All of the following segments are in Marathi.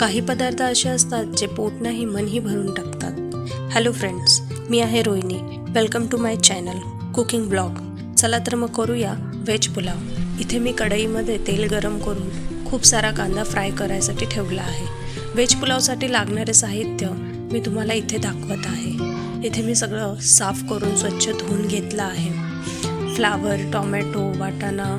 काही पदार्थ असे असतात जे पोट नाही मनही भरून टाकतात. हॅलो फ्रेंड्स मी आहे Rohini. Welcome to my channel cooking blog चला तर मग करूया व्हेज पुलाव. इथे मी कढईमध्ये तेल गरम करून खूप सारा कांदा फ्राय करायसाठी ठेवला आहे. व्हेज पुलावसाठी लागणारे साहित्य मी तुम्हाला इथे दाखवत आहे. इथे मी सगळं साफ करून स्वच्छ धुवून घेतलं आहे. फ्लावर टॉमॅटो वाटाणा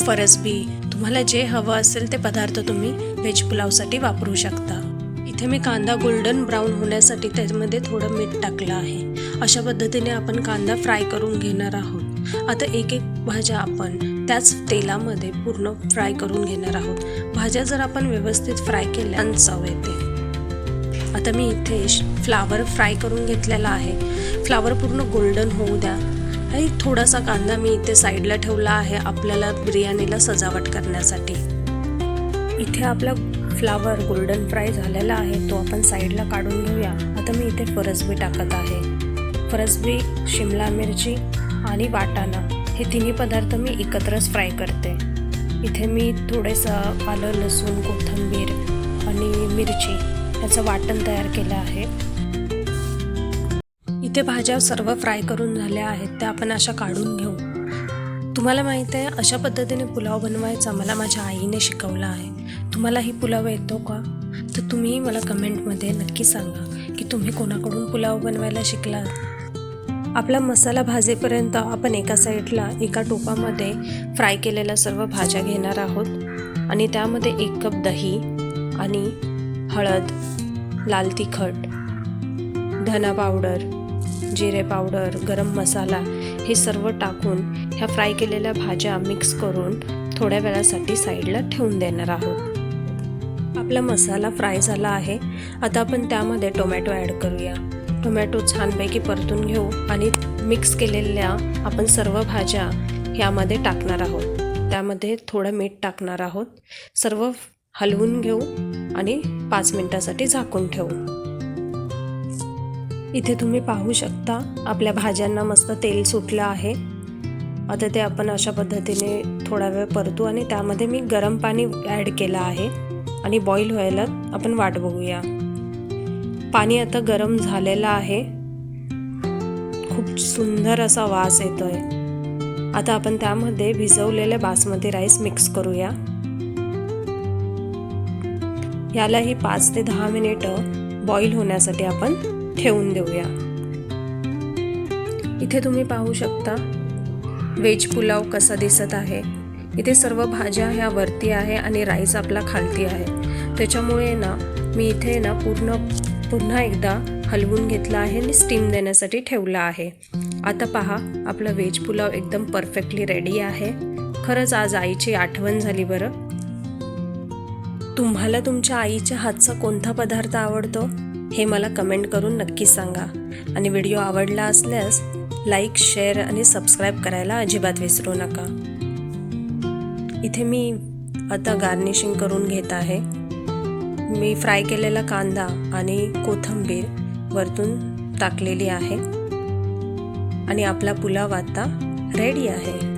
फरसबी तुम्हाला जे हवं असेल ते पदार्थ तुम्ही व्हेज पुलावसाठी वापरू शकता. इथे मी कांदा गोल्डन ब्राऊन होण्यासाठी त्याच्यामध्ये थोडं मीठ टाकलं आहे. अशा पद्धतीने आपण कांदा फ्राय करून घेणार आहोत. आता एक एक भाज्या आपण त्याच तेलामध्ये पूर्ण फ्राय करून घेणार आहोत. भाज्या जर आपण व्यवस्थित फ्राय केल्या चव येते. आता मी इथे फ्लावर फ्राय करून घेतलेला आहे. फ्लावर पूर्ण गोल्डन होऊ द्या. आणि थोडासा कांदा मी इथे साईडला ठेवला आहे आपल्याला बिर्याणीला सजावट करण्यासाठी. इथे आपला फ्लावर गोल्डन फ्राय झालेला आहे तो आपण साईडला काढून घेऊया. आता मी इथे फरसबी टाकत आहे. फरसबी शिमला मिरची आणि वाटाणा हे तिन्ही पदार्थ मी एकत्रच फ्राय करते. इथे मी थोडंसं आलं लसूण कोथिंबीर आणि मिरची याचं वाटण तयार केलं आहे. इथे भाज्या सर्व फ्राय करून झाल्या आहेत त्या आपण अशा काढून घेऊ? तुम्हाला माहीत आहे अशा पद्धतीने पुलाव बनवायचा मला माझ्या आईने शिकवला आहे. तुम्हालाही पुलाव येतो का? तर तुम्ही मला कमेंटमध्ये नक्की सांगा की तुम्ही कोणाकडून पुलाव बनवायला शिकला आपला मसाला भाजेपर्यंत आपण एका साईडला एका टोपामध्ये फ्राय केलेल्या सर्व भाज्या घेणार आहोत. आणि त्यामध्ये एक कप दही आणि हळद लाल तिखट धना पावडर जिरे पावडर गरम मसाला हे सर्व टाकून ह्या फ्राय केलेल्या भाज्या मिक्स करून थोड्या वेळासाठी साईडला ठेवून देणार आहोत. आपला मसाला फ्राय झाला आहे. आता आपण त्यामध्ये टोमॅटो ॲड करूया. टोमॅटो छानपैकी परतून घेऊ आणि मिक्स केलेल्या आपण सर्व भाज्या ह्यामध्ये टाकणार आहोत. त्यामध्ये थोडं मीठ टाकणार आहोत. सर्व हलवून घेऊ आणि पाच मिनटासाठी झाकून ठेवू. इथे तुम्ही पाहू शकता आपल्या भाज्यांना मस्त तेल सुटलं आहे. आता ते आपण अशा पद्धतीने थोडा वेळ परतू आणि त्यामध्ये मी गरम पाणी ॲड केलं आहे आणि बॉईल व्हायला आपण वाट बघूया. पाणी आता गरम झालेलं आहे. खूप सुंदर असा वास येतोय. आता आपण त्यामध्ये भिजवलेले बासमती राईस मिक्स करूया. यालाही पाच ते दहा मिनिटं बॉईल होण्यासाठी आपण ठेवून देऊया. इथे तुम्ही पाहू शकता व्हेज पुलाव कसा दिसत आहे. इथे सर्व भाज्या ह्या वरती आहे आणि राईस आपला खालती आहे. त्याच्यामुळे ना मी इथे ना पूर्ण पुन्हा एकदा हलवून घेतला आहे आणि स्टीम देण्यासाठी ठेवला आहे. आता पहा आपला व्हेज पुलाव एकदम परफेक्टली रेडी आहे. खरंच आज आईची आठवण झाली बरं. तुम्हाला तुमच्या आईच्या हातचा कोणता पदार्थ आवडतो? हे मला कमेंट करून नक्की सांगा. आणि व्हिडिओ आवडला असल्यास लाईक शेअर आणि सबस्क्राईब करायला अजिबात विसरू नका. इथे मी आता गार्निशिंग करून घेत आहे. मी फ्राय केलेला कांदा आणि कोथिंबीर वरतून टाकलेली आहे. आणि आपला पुलाव आता रेडी आहे.